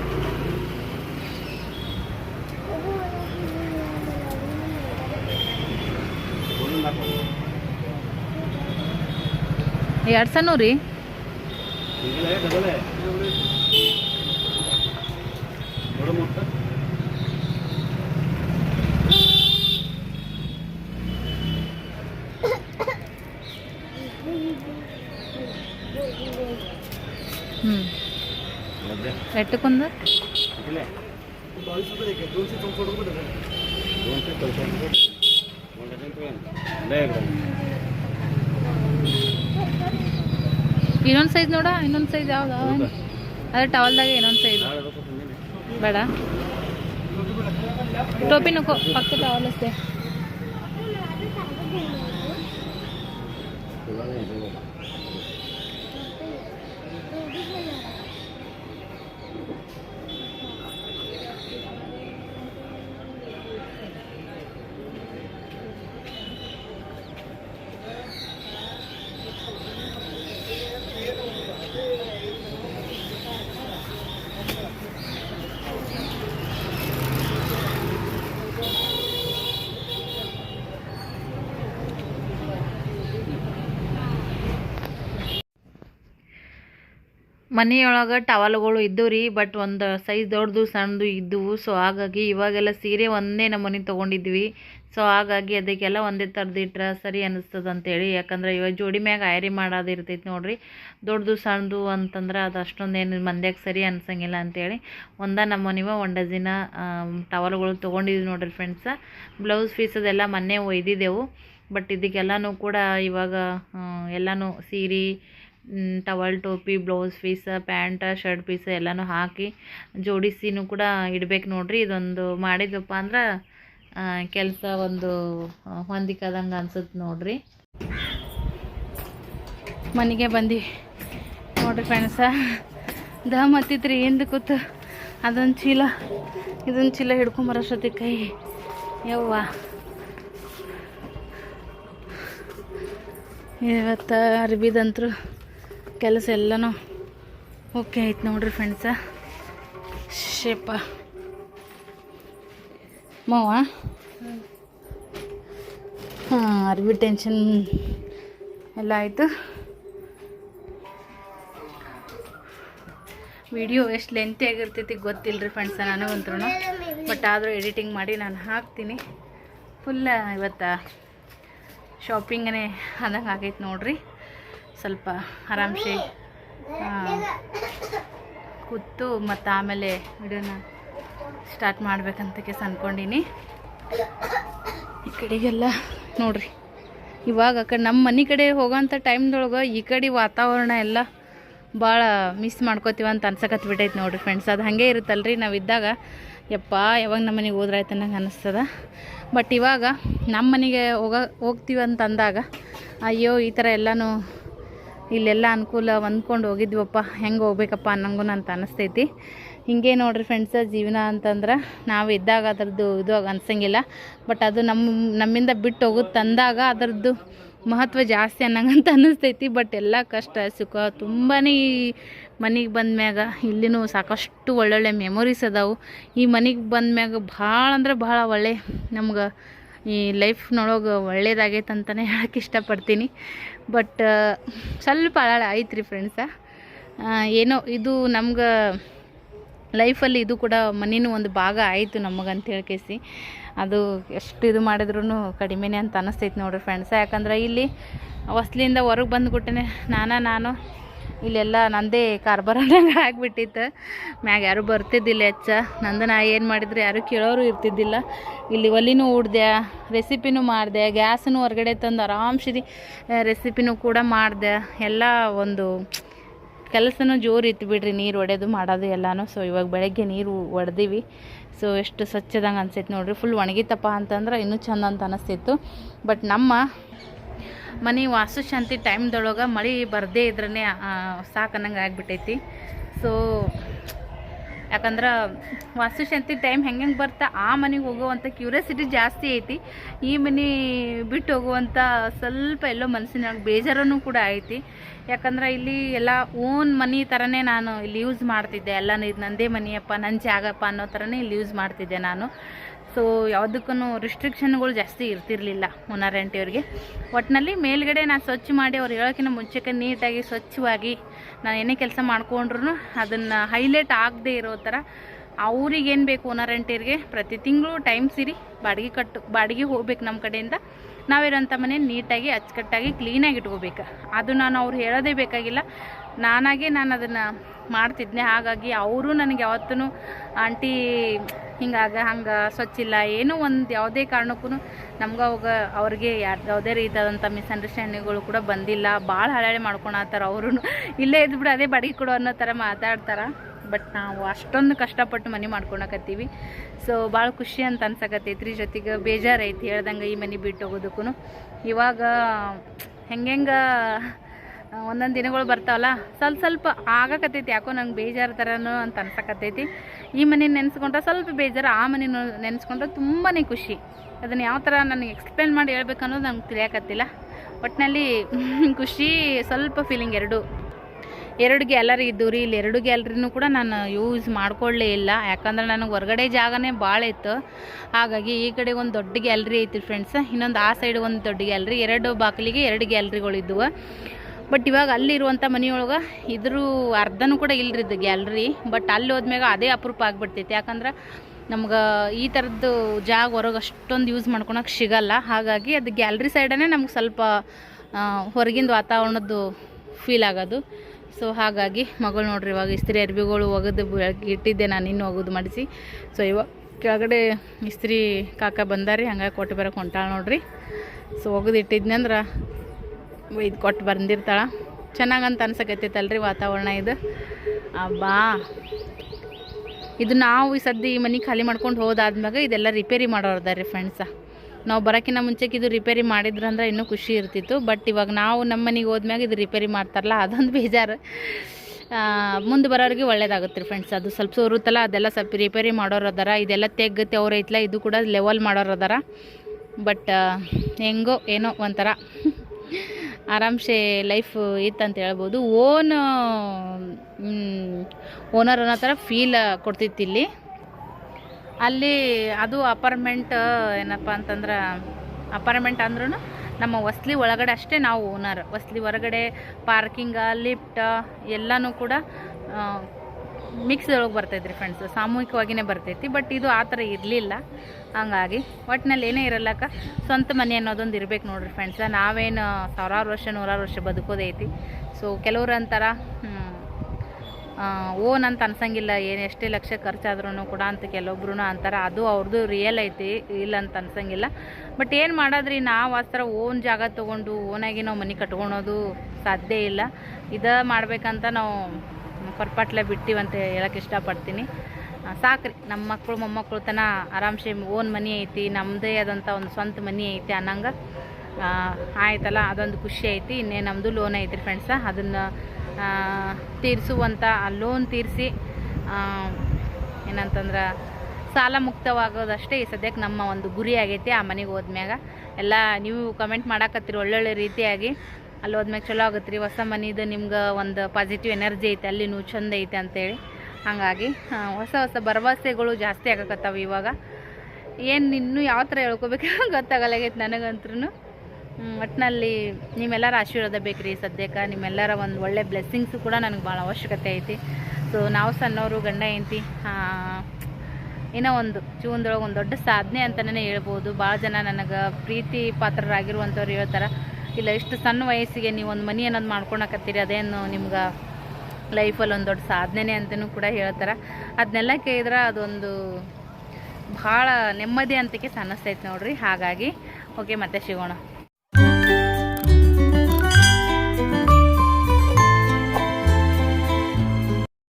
हे अडचण हो रे. मोठं? एकदम ಇನ್ನೊಂದು ಸೈಜ್ ನೋಡ ಇನ್ನೊಂದು ಸೈಜ್ ಯಾವ್ದು ಹೌದಾ? ಅದೇ ಟವಲ್ದಾಗ ಇನ್ನೊಂದು ಸೈಜ್ ನಾಳೆ ರೂಪಾಯಿ ತಂದೇನೆ ಬೇಡ ಟೋಪಿ नको फक्त टॉवल असते ಮನೆಯೊಳಗೆ ಟವಲ್ಗಳು ಇದ್ದವು ರೀ ಬಟ್ ಒಂದು ಸೈಜ್ ದೊಡ್ಡದು, ಸಣ್ಣದು ಇದ್ದವು. ಸೊ ಹಾಗಾಗಿ ಇವಾಗೆಲ್ಲ ಸೀರೆ ಒಂದೇ ನಮೂನಿ ತೊಗೊಂಡಿದ್ವಿ. ಸೊ ಹಾಗಾಗಿ ಅದಕ್ಕೆಲ್ಲ ಒಂದೇ ಥರದ್ದು ಇಟ್ರೆ ಸರಿ ಅನ್ನಿಸ್ತದೆ ಅಂತೇಳಿ. ಯಾಕಂದ್ರೆ ಇವಾಗ ಜೋಡಿ ಮ್ಯಾಗ ಐರಿ ಮಾಡೋದು ಇರ್ತೈತಿ ನೋಡ್ರಿ. ದೊಡ್ಡದು, ಸಣ್ಣದು ಅಂತಂದ್ರೆ ಅದು ಅಷ್ಟೊಂದೇನು ಮಂದ್ಯಾಗ ಸರಿ ಅನ್ಸಂಗಿಲ್ಲ ಅಂತೇಳಿ. ಒಂದ ನಮೂನಿವ, ಒಂದು ಡಜಿನ ಟವಲ್ಗಳು ತೊಗೊಂಡಿದ್ವಿ ನೋಡ್ರಿ ಫ್ರೆಂಡ್ಸ ಬ್ಲೌಸ್ ಪೀಸ್ ಅದೆಲ್ಲ ಮೊನ್ನೆ ಒಯ್ದಿದ್ದೆವು. ಬಟ್ ಇದಕ್ಕೆಲ್ಲನೂ ಕೂಡ ಇವಾಗ ಎಲ್ಲನೂ ಸೀರೆ ಟವಲ್ ಟೋಪಿ blouse piece pant shirt piece ಎಲ್ಲನೂ ಹಾಕಿ ಜೋಡಿಸಿನೂ ಕೂಡ ಇಡ್ಬೇಕು ನೋಡ್ರಿ. ಇದೊಂದು ಮಾಡಿದ್ವಪ್ಪ ಅಂದ್ರೆ ಕೆಲಸ ಒಂದು ಹೊಂದಿಕದಂಗೆ ಅನ್ಸುತ್ತೆ ನೋಡ್ರಿ. ಮನೆಗೆ ಬಂದು. ನೋಡ್ರಿ ಫ್ರೆಂಡ್ಸ ದಮ್ ಹತ್ತಿತ್ರಿ, ಹಿಂದೆ ಕೂತು. ಅದೊಂದು ಚೀಲ, ಇದೊಂದು ಚೀಲ ಹಿಡ್ಕೊಂಬರೋಷ್ಟೊತ್ತಿ ಕೈ. ಯವ್ವ. ಇವತ್ತು ಅರ್ಬಿದಂತ್ರು ಕೆಲಸ ಎಲ್ಲನೂ ಓಕೆ ಆಯ್ತು ನೋಡ್ರಿ ಫ್ರೆಂಡ್ಸ ಶೇಪ. ಮಾವ? ಹಾಂ ಅರ್ಬಿ ಟೆನ್ಷನ್ ಎಲ್ಲ ಆಯಿತು. ವಿಡಿಯೋ ಎಷ್ಟು ಲೆಂತಿ ಆಗಿರ್ತೈತಿ ಗೊತ್ತಿಲ್ಲ ರೀ ಫ್ರೆಂಡ್ಸ ನನಗಂತೂ ಬಟ್ ಆದರೂ ಎಡಿಟಿಂಗ್ ಮಾಡಿ ನಾನು ಹಾಕ್ತೀನಿ. ಫುಲ್ಲ ಇವತ್ತು ಶಾಪಿಂಗನೇ ಆದಂಗೆ ಆಗೈತೆ ನೋಡ್ರಿ. ಸ್ವಲ್ಪ ಆರಾಮ್ಸೆ ಕೂತು ಮತ್ತು ಆಮೇಲೆ ವಿಡಿಯೋನ ಸ್ಟಾರ್ಟ್ ಮಾಡ್ಬೇಕಂತ ಕೇಸ್ ಅಂದ್ಕೊಂಡೀನಿ ಈ ಕಡೆಗೆಲ್ಲ ನೋಡ್ರಿ. ಇವಾಗ ಆ ಕಡೆ ನಮ್ಮ ಮನೆ ಕಡೆ ಹೋಗೋಂಥ ಟೈಮ್ದೊಳಗೆ ಈ ಕಡೆ ವಾತಾವರಣ ಎಲ್ಲ ಭಾಳ ಮಿಸ್ ಮಾಡ್ಕೋತೀವ ಅಂತ ಅನ್ಸಕತ್ ಬಿಟ್ಟೈತೆ ನೋಡ್ರಿ ಫ್ರೆಂಡ್ಸ್ ಅದು ಹಾಗೆ ಇರುತ್ತಲ್ರಿ ನಾವು ಇದ್ದಾಗ ಯಪ್ಪ, ಯಾವಾಗ ನಮ್ಮ ಮನೆಗೆ ಹೋದ್ರಾಯ್ತು ಅನ್ನಂಗೆ ಅನ್ನಿಸ್ತದ ಬಟ್ ಇವಾಗ ನಮ್ಮ ಮನೆಗೆ ಹೋಗ ಹೋಗ್ತೀವಿ ಅಂತ ಅಯ್ಯೋ, ಈ ಥರ ಎಲ್ಲನೂ ಇಲ್ಲೆಲ್ಲ ಅನುಕೂಲ ಹೊಂದ್ಕೊಂಡು ಹೋಗಿದ್ವಪ್ಪ, ಹೆಂಗೆ ಹೋಗ್ಬೇಕಪ್ಪ ಅನ್ನಂಗೂ ಅಂತ ಅನಿಸ್ತೈತಿ. ಹಿಂಗೆ ನೋಡ್ರಿ ಫ್ರೆಂಡ್ಸ ಜೀವನ ಅಂತಂದ್ರೆ ನಾವು ಇದ್ದಾಗ ಅದರದ್ದು ಇದು ಅನ್ಸಂಗಿಲ್ಲ. ಬಟ್ ಅದು ನಮ್ಮ ನಮ್ಮಿಂದ ಬಿಟ್ಟು ಹೋಗುತ್ತೆ ತಂದಾಗ ಅದರದ್ದು ಮಹತ್ವ ಜಾಸ್ತಿ ಅನ್ನಂಗಂತ ಅನ್ನಿಸ್ತೈತಿ ಬಟ್ ಎಲ್ಲ ಕಷ್ಟ, ಸುಖ ತುಂಬಾ ಮನೆಗೆ ಬಂದ್ಮ್ಯಾಗ ಇಲ್ಲಿನೂ ಸಾಕಷ್ಟು ಒಳ್ಳೊಳ್ಳೆ ಮೆಮೊರೀಸ್ ಅದಾವು. ಈ ಮನೆಗೆ ಬಂದ್ಮ್ಯಾಗ ಭಾಳ ಅಂದ್ರೆ ಭಾಳ ಒಳ್ಳೆ ನಮ್ಗೆ ಈ ಲೈಫ್ನೊಳಗೆ ಒಳ್ಳೇದಾಗೈತೆ ಅಂತಲೇ ಹೇಳಕ್ಕೆ ಇಷ್ಟಪಡ್ತೀನಿ. ಬಟ್ ಸ್ವಲ್ಪ ಅಳಾಳ ಐತ್ರಿ ಫ್ರೆಂಡ್ಸ ಏನೋ ಇದು ನಮ್ಗೆ ಲೈಫಲ್ಲಿ ಇದು ಕೂಡ ಮನೇನು ಒಂದು ಭಾಗ ಆಯಿತು ನಮಗೆ ಅಂತ ಹೇಳ್ಕೇಸಿ ಅದು ಎಷ್ಟು ಇದು ಮಾಡಿದ್ರೂ ಕಡಿಮೆನೇ ಅಂತ ಅನ್ನಿಸ್ತೈತೆ ನೋಡ್ರಿ ಫ್ರೆಂಡ್ಸ ಯಾಕಂದ್ರೆ ಇಲ್ಲಿ ಹೊಸ್ಲಿಂದ ಹೊರಗೆ ಬಂದುಬಿಟ್ಟೆ ನಾನ ನಾನು ಇಲ್ಲೆಲ್ಲ ನಂದೇ ಕಾರ್ಬಾರ ಅನ್ನಂಗೆ ಆಗಿಬಿಟ್ಟಿತ್ತು. ಮ್ಯಾಗ ಯಾರು ಬರ್ತಿದ್ದಿಲ್ಲ ಹೆಚ್ಚ. ನಂದು ನಾ ಏನು ಮಾಡಿದ್ರೆ ಯಾರು ಕೇಳೋರು ಇರ್ತಿದ್ದಿಲ್ಲ. ಇಲ್ಲಿ ಒಲಿನೂ ಉಡ್ದೆ ರೆಸಿಪಿನೂ ಮಾಡಿದೆ ಗ್ಯಾಸನ್ನು ಹೊರಗಡೆ ತಂದು ಆರಾಮ್ಸಿರಿ ರೆಸಿಪಿನೂ ಕೂಡ ಮಾಡಿದೆ. ಎಲ್ಲ ಒಂದು ಕೆಲಸನೂ ಜೋರು ಇತ್ತು ಬಿಡ್ರಿ, ನೀರು ಒಡೆದು ಮಾಡೋದು ಎಲ್ಲನೂ. ಸೊ ಇವಾಗ ಬೆಳಗ್ಗೆ ನೀರು ಒಡೆದೀವಿ. ಸೊ ಎಷ್ಟು ಸ್ವಚ್ಛದಂಗೆ ಅನ್ಸೈತೆ ನೋಡ್ರಿ. ಫುಲ್ ಒಣಗಿತಪ್ಪ ಅಂತಂದ್ರೆ ಇನ್ನೂ ಚಂದ ಅಂತ ಅನಿಸ್ತಿತ್ತು. ಬಟ್ ನಮ್ಮ ಮನೆ ವಾಸ್ತುಶಾಂತಿ ಟೈಮ್ದೊಳಗೆ ಮಳೆ ಬರದೇ ಇದ್ರೇ ಸಾಕನ್ನಂಗೆ ಆಗಿಬಿಟ್ಟೈತಿ. ಸೊ ಯಾಕಂದ್ರೆ ವಾಸ್ತುಶಾಂತಿ ಟೈಮ್ ಹೆಂಗೆ ಹೆಂಗೆ ಬರ್ತಾ, ಆ ಮನೆಗೆ ಹೋಗುವಂಥ ಕ್ಯೂರಿಯಾಸಿಟಿ ಜಾಸ್ತಿ ಐತಿ. ಈ ಮನೆ ಬಿಟ್ಟು ಹೋಗುವಂಥ ಸ್ವಲ್ಪ ಎಲ್ಲೋ ಮನಸ್ಸಿನಾಗ ಬೇಜಾರನೂ ಕೂಡ ಐತಿ. ಯಾಕಂದ್ರೆ ಇಲ್ಲಿ ಎಲ್ಲ ಓನ್ ಮನೆ ಥರನೇ ನಾನು ಇಲ್ಲಿ ಯೂಸ್ ಮಾಡ್ತಿದ್ದೆ. ಎಲ್ಲ ಇದು ನಂದೇ ಮನೆಯಪ್ಪ ನನ್ನ ಜಾಗಪ್ಪ ಅನ್ನೋ ಥರನೇ ಇಲ್ಲಿ ಯೂಸ್ ಮಾಡ್ತಿದ್ದೆ ನಾನು. ಸೊ ಯಾವುದಕ್ಕೂ ರಿಸ್ಟ್ರಿಕ್ಷನ್ಗಳು ಜಾಸ್ತಿ ಇರ್ತಿರಲಿಲ್ಲ ಮುನಾರ್ ಆಂಟಿಯವ್ರಿಗೆ ಒಟ್ಟಿನಲ್ಲಿ ಮೇಲ್ಗಡೆ ನಾನು ಸ್ವಚ್ಛ ಮಾಡಿ ಅವ್ರು ಹೇಳೋಕ್ಕಿಂತ ಮುಂಚೆಗೆ ನೀಟಾಗಿ ಸ್ವಚ್ಛವಾಗಿ ನಾನು ಏನೇ ಕೆಲಸ ಮಾಡ್ಕೊಂಡ್ರು ಅದನ್ನು ಹೈಲೈಟ್ ಆಗದೆ ಇರೋ ಥರ ಅವ್ರಿಗೇನು ಬೇಕು ಓನರ್ ಪ್ರತಿ ತಿಂಗಳು ಟೈಮ್ ಸಿರಿ, ಬಾಡಿಗೆ ಕಟ್ಟು, ಬಾಡಿಗೆ ಹೋಗ್ಬೇಕು ನಮ್ಮ ಕಡೆಯಿಂದ. ನಾವಿರೋಂಥ ಮನೆ ನೀಟಾಗಿ, ಅಚ್ಚುಕಟ್ಟಾಗಿ ಕ್ಲೀನಾಗಿ ಇಟ್ಕೋಬೇಕು. ಅದು ನಾನು ಅವ್ರು ಹೇಳೋದೇ ಬೇಕಾಗಿಲ್ಲ. ನಾನಾಗೆ ನಾನು ಅದನ್ನು ಮಾಡ್ತಿದ್ದೆ ಹಾಗಾಗಿ ಅವರು ನನಗೆ ಯಾವತ್ತೂ ಆಂಟಿ ಹಿಂಗಾಗ ಹಂಗೆ ಸ್ವಚ್ಛ ಇಲ್ಲ. ಏನೋ ಒಂದು ಯಾವುದೇ ಕಾರಣಕ್ಕೂ ನಮ್ಗೆ ಅವಾಗ ಅವ್ರಿಗೆ ಯಾವುದೇ ರೀತಿಯಾದಂಥ ಮಿಸ್ಅಂಡರ್ಸ್ಟ್ಯಾಂಡಿಂಗ್ಗಳು ಕೂಡ ಬಂದಿಲ್ಲ. ಭಾಳ ಹಳೆ ಮಾಡ್ಕೊಳತ್ತಾರ ಅವರು ಇಲ್ಲೇ ಇದ್ಬಿಡು ಅದೇ ಬಾಡಿಗೆ ಕೊಡು ಅನ್ನೋ ಥರ ಮಾತಾಡ್ತಾರೆ. ಬಟ್ ನಾವು ಅಷ್ಟೊಂದು ಕಷ್ಟಪಟ್ಟು ಮನೆ ಮಾಡ್ಕೊಳಕತ್ತೀವಿ. ಸೊ ಭಾಳ ಖುಷಿ ಅಂತ ಅನ್ಸಕತ್ತೈತ್ರಿ. ಜೊತೆಗೆ ಬೇಜಾರೈತಿ ಹೇಳ್ದಂಗೆ ಈ ಮನೆ ಬಿಟ್ಟು ಹೋಗೋದಕ್ಕೂ ಇವಾಗ, ಹೆಂಗೆಂಗೆ ಒಂದೊಂದು ದಿನಗಳು ಬರ್ತಾವಲ್ಲ? ಸ್ವಲ್ಪ ಸ್ವಲ್ಪ ಆಗಕತ್ತೈತಿ. ಯಾಕೋ ನಂಗೆ ಬೇಜಾರು ಥರನೂ ಅಂತ ಅನ್ಸಕತ್ತೈತಿ. ಈ ಮನೆ ನೆನೆಸ್ಕೊಂಡ್ರೆ ಸ್ವಲ್ಪ ಬೇಜಾರು, ಆ ಮನೆ ನೆನೆಸ್ಕೊಂಡ್ರೆ ತುಂಬಾ ಖುಷಿ. ಅದನ್ನು ಯಾವ ಥರ ನನಗೆ ಎಕ್ಸ್ಪ್ಲೇನ್ ಮಾಡಿ ಹೇಳ್ಬೇಕು ಅನ್ನೋದು ನಂಗೆ ತಿಳಿಯಕತ್ತಿಲ್ಲ. ಒಟ್ಟಿನಲ್ಲಿ *laughs* ಖುಷಿ ಸ್ವಲ್ಪ ಫೀಲಿಂಗ್ ಎರಡು. ಎರಡು ಗ್ಯಾಲರಿ ಇದ್ದು ರೀ ಇಲ್ಲಿ ಎರಡು ಗ್ಯಾಲರಿನೂ ಕೂಡ ನಾನು ಯೂಸ್ ಮಾಡ್ಕೊಳ್ಳೇ ಇಲ್ಲ. ಯಾಕಂದ್ರೆ ನನಗೆ ಹೊರಗಡೆ ಜಾಗನೇ ಭಾಳ ಇತ್ತು. ಹಾಗಾಗಿ ಈ ಕಡೆ ಒಂದು ದೊಡ್ಡ ಗ್ಯಾಲರಿ ಐತಿ ಫ್ರೆಂಡ್ಸ್ ಇನ್ನೊಂದು ಆ ಸೈಡ್ ಒಂದು ದೊಡ್ಡ ಗ್ಯಾಲರಿ ಎರಡು ಬಾಗಿಲಿಗೆ ಎರಡು ಗ್ಯಾಲರಿಗಳು ಇದ್ವು ಬಟ್ ಇವಾಗ ಅಲ್ಲಿರುವಂಥ ಮನೆಯೊಳಗೆ ಇದ್ರ ಅರ್ಧನೂ ಕೂಡ ಇಲ್ರಿದ್ದು ಗ್ಯಾಲರಿ. ಬಟ್ ಅಲ್ಲಿ ಹೋದ್ಮ್ಯಾಗ ಅದೇ ಅಪರೂಪ ಆಗ್ಬಿಡ್ತೈತಿ. ಯಾಕಂದ್ರೆ ನಮ್ಗೆ ಈ ಥರದ್ದು ಜಾಗ ಹೊರಗೆ ಅಷ್ಟೊಂದು ಯೂಸ್ ಮಾಡ್ಕೊಳಕ್ಕೆ ಸಿಗಲ್ಲ. ಹಾಗಾಗಿ ಅದು ಗ್ಯಾಲರಿ ಸೈಡನೇ ನಮ್ಗೆ ಸ್ವಲ್ಪ ಹೊರಗಿಂದ ವಾತಾವರಣದ್ದು ಫೀಲ್ ಆಗೋದು. ಸೊ ಹಾಗಾಗಿ ಮಗಳು ನೋಡ್ರಿ ಇವಾಗ ಇಸ್ತ್ರಿ ಅರ್ಬಿಗಳು ಒಗೆದು ಇಟ್ಟಿದ್ದೆ ನಾನು ಇನ್ನು ಒಗೆದು ಮಾಡಿಸಿ. ಸೊ ಇವಾಗ ಕೆಳಗಡೆ ಇಸ್ತ್ರಿ ಕಾಕ ಬಂದಾರಿ, ಹಂಗಾಗಿ ಕೊಟ್ಟು ಬರೋಕೆ ಹೊಂಟಾಳ ನೋಡ್ರಿ. ಸೊ ಒಗೆದು ಇಟ್ಟಿದ್ನಂದ್ರೆ ಇದು ಕೊಟ್ಟು ಬಂದಿರ್ತಾಳೆ. ಚೆನ್ನಾಗಂತ ಅನ್ಸಕತ್ತೈತಲ್ರಿ ವಾತಾವರಣ ಇದು. ಅಬ್ಬಾ. ಇದು ನಾವು ಈ ಸದ್ಯ ಈ ಮನೆ ಖಾಲಿ ಮಾಡ್ಕೊಂಡು ಹೋದಾದ್ಮ್ಯಾಗ ಇದೆಲ್ಲ ರಿಪೇರಿ ಮಾಡೋರು ಅದಾರೆ ರೀ ಫ್ರೆಂಡ್ಸ ನಾವು ಬರೋಕ್ಕಿಂತ ಮುಂಚೆಗೆ ಇದು ರಿಪೇರಿ ಮಾಡಿದ್ರಂದ್ರೆ ಇನ್ನೂ ಖುಷಿ ಇರ್ತಿತ್ತು. ಬಟ್ ಇವಾಗ ನಾವು ನಮ್ಮ ಮನೆಗೆ ಹೋದ್ಮ್ಯಾಗ ಇದು ರಿಪೇರಿ ಮಾಡ್ತಾರಲ್ಲ, ಅದೊಂದು ಬೇಜಾರು. ಮುಂದೆ ಬರೋರಿಗೆ ಒಳ್ಳೇದಾಗುತ್ತೆ ರೀ ಫ್ರೆಂಡ್ಸ್ ಅದು ಸ್ವಲ್ಪ ಸೋರುತ್ತಲ್ಲ, ಅದೆಲ್ಲ ಸ್ವಲ್ಪ ರಿಪೇರಿ ಮಾಡೋರು ಅದಾರ ಇದೆಲ್ಲ ತೆಗ್ಗುತ್ತೆ ಅವ್ರು ಐತ್ಲ, ಇದು ಕೂಡ ಲೆವೆಲ್ ಮಾಡೋರು ಅದಾರ ಬಟ್ ಹೆಂಗೋ ಏನೋ ಒಂಥರ. ಆರಾಮ್ಸೆ ಲೈಫ್ ಇತ್ತಂತ ಹೇಳ್ಬೋದು. ಓನ್ ಓನರ್ ಅನ್ನೋ ಥರ ಫೀಲ್ ಕೊಡ್ತಿತ್ತು ಇಲ್ಲಿ ಅಲ್ಲಿ ಅದು ಅಪಾರ್ಟ್ಮೆಂಟ್ ಏನಪ್ಪ ಅಂತಂದ್ರೆ ಅಪಾರ್ಟ್ಮೆಂಟ್ ಅಂದ್ರೂ ನಮ್ಮ ವಸ್ಲಿ ಒಳಗಡೆ ಅಷ್ಟೇ ನಾವು ಓನರ್ ವಸ್ಲಿ ಹೊರಗಡೆ ಪಾರ್ಕಿಂಗ ಲಿಫ್ಟ ಎಲ್ಲನೂ ಕೂಡ ಮಿಕ್ಸ್ ಒಳಗೆ ಬರ್ತೈತೆ ರೀ ಫ್ರೆಂಡ್ಸ್ ಸಾಮೂಹಿಕವಾಗಿಯೇ ಬರ್ತೈತಿ ಬಟ್ ಇದು ಆ ಥರ ಇರಲಿಲ್ಲ. ಹಂಗಾಗಿ ಒಟ್ಟಿನಲ್ಲಿ ಏನೇ ಇರಲ್ಲಕ್ಕ ಸ್ವಂತ ಮನೆ ಅನ್ನೋದೊಂದು ಇರಬೇಕು ನೋಡ್ರಿ ಫ್ರೆಂಡ್ಸ ನಾವೇನು ಸಾವಿರಾರು ವರ್ಷ, ನೂರಾರು ವರ್ಷ ಬದುಕೋದೈತಿ. ಸೊ ಕೆಲವ್ರು ಅಂತಾರ ಓನ್ ಅಂತ ಅನ್ಸಂಗಿಲ್ಲ. ಏನು ಎಷ್ಟೇ ಲಕ್ಷ ಖರ್ಚಾದ್ರೂ ಕೂಡ ಅಂತ ಕೆಲವೊಬ್ರು ಅಂತಾರೆ. ಅದು ಅವ್ರದ್ದು ರಿಯಲ್ ಐತಿ, ಇಲ್ಲ ಅಂತ ಅನ್ಸಂಗಿಲ್ಲ. ಬಟ್ ಏನು ಮಾಡೋದ್ರಿ? ನಾವು ಆ ಥರ ಓನ್ ಜಾಗ ತೊಗೊಂಡು, ಓನಾಗಿ ನಾವು ಮನೆ ಕಟ್ಕೊಳೋದು ಸಾಧ್ಯ ಇಲ್ಲ. ಇದು ಮಾಡ್ಬೇಕಂತ ನಾವು ಪರ್ಪಟ್ಲೆ ಬಿಟ್ಟಿವಂತ ಹೇಳಕ್ಕೆ ಇಷ್ಟಪಡ್ತೀನಿ. ಸಾಕ್ರಿ, ನಮ್ಮ ಮಕ್ಕಳು ಮೊಮ್ಮಕ್ಕಳು ತನ ಆರಾಮ್ಸೆ ಓನ್ ಮನೆ ಐತಿ ನಮ್ಮದೇ ಆದಂಥ ಒಂದು ಸ್ವಂತ ಮನೆ ಐತಿ ಅನ್ನಂಗೆ. ಆಯ್ತಲ್ಲ, ಅದೊಂದು ಖುಷಿ ಐತಿ, ಇನ್ನೇ ನಮ್ಮದು ಲೋನ್ ಐತ್ರಿ ಫ್ರೆಂಡ್ಸ ಅದನ್ನು ತೀರಿಸುವಂಥ ಆ ಲೋನ್ ತೀರಿಸಿ ಏನಂತಂದ್ರೆ, ಸಾಲ ಮುಕ್ತವಾಗೋದಷ್ಟೇ ಈ ಸದ್ಯಕ್ಕೆ ನಮ್ಮ ಒಂದು ಗುರಿ ಆಗೈತಿ ಆ ಮನೆಗೆ ಹೋದ್ಮ್ಯಾಗ. ಎಲ್ಲ ನೀವು ಕಮೆಂಟ್ ಮಾಡಾಕತ್ತೀರಿ ಒಳ್ಳೊಳ್ಳೆ ರೀತಿಯಾಗಿ. ಅಲ್ಲಿ ಹೋದ್ಮ್ಯಾಗ ಚಲೋ ಆಗುತ್ತೆ ರೀ ಹೊಸ ಮನಿದು ನಿಮ್ಗೆ ಒಂದು ಪಾಸಿಟಿವ್ ಎನರ್ಜಿ ಐತೆ ಅಲ್ಲಿನೂ ಚಂದ ಐತೆ ಅಂತೇಳಿ. ಹಾಗಾಗಿ ಹೊಸ ಹೊಸ ಭರವಸೆಗಳು ಜಾಸ್ತಿ ಆಗಕತ್ತಾವೆ ಇವಾಗ. ಏನು ಇನ್ನೂ ಯಾವ ಥರ ಹೇಳ್ಕೊಬೇಕು *laughs* ಗೊತ್ತಾಗಲ್ಲಾಗೈತೆ ನನಗಂತೂ ಒಟ್ಟಿನಲ್ಲಿ ನಿಮ್ಮೆಲ್ಲರ ಆಶೀರ್ವಾದ ಬೇಕು ರೀ ಸದ್ಯಕ್ಕೆ. ನಿಮ್ಮೆಲ್ಲರ ಒಂದು ಒಳ್ಳೆ ಬ್ಲೆಸ್ಸಿಂಗ್ಸು ಕೂಡ ನನಗೆ ಭಾಳ ಅವಶ್ಯಕತೆ ಐತಿ. ಸೊ ನಾವು ಸಣ್ಣವರು, ಗಂಡ, ಹೆಂಡ್ತಿ ಏನೋ ಒಂದು ಜೀವನದೊಳಗೆ ಒಂದು ದೊಡ್ಡ ಸಾಧನೆ ಅಂತಲೇ ಹೇಳ್ಬೋದು. ಭಾಳ ಜನ ನನಗೆ ಪ್ರೀತಿ ಪಾತ್ರರಾಗಿರುವಂಥವ್ರು ಹೇಳ್ತಾರೆ. ಇಲ್ಲ ಇಷ್ಟು ಸಣ್ಣ ವಯಸ್ಸಿಗೆ ನೀವು ಒಂದು ಮನಿ ಅನ್ನೋದು ಮಾಡ್ಕೊಳಕತ್ತೀರಿ, ಅದೇನು ನಿಮ್ಗೆ ಲೈಫಲ್ಲಿ ಒಂದು ದೊಡ್ಡ ಸಾಧನೆ ಅಂತಲೂ ಕೂಡ ಹೇಳ್ತಾರೆ. ಅದನ್ನೆಲ್ಲ ಕೇಳಿದ್ರೆ ಅದೊಂದು ಭಾಳ ನೆಮ್ಮದಿ ಅಂತಕ್ಕೆ ಅನ್ನಿಸ್ತೈತೆ ನೋಡಿರಿ. ಹಾಗಾಗಿ, ಓಕೆ, ಮತ್ತೆ ಸಿಗೋಣ.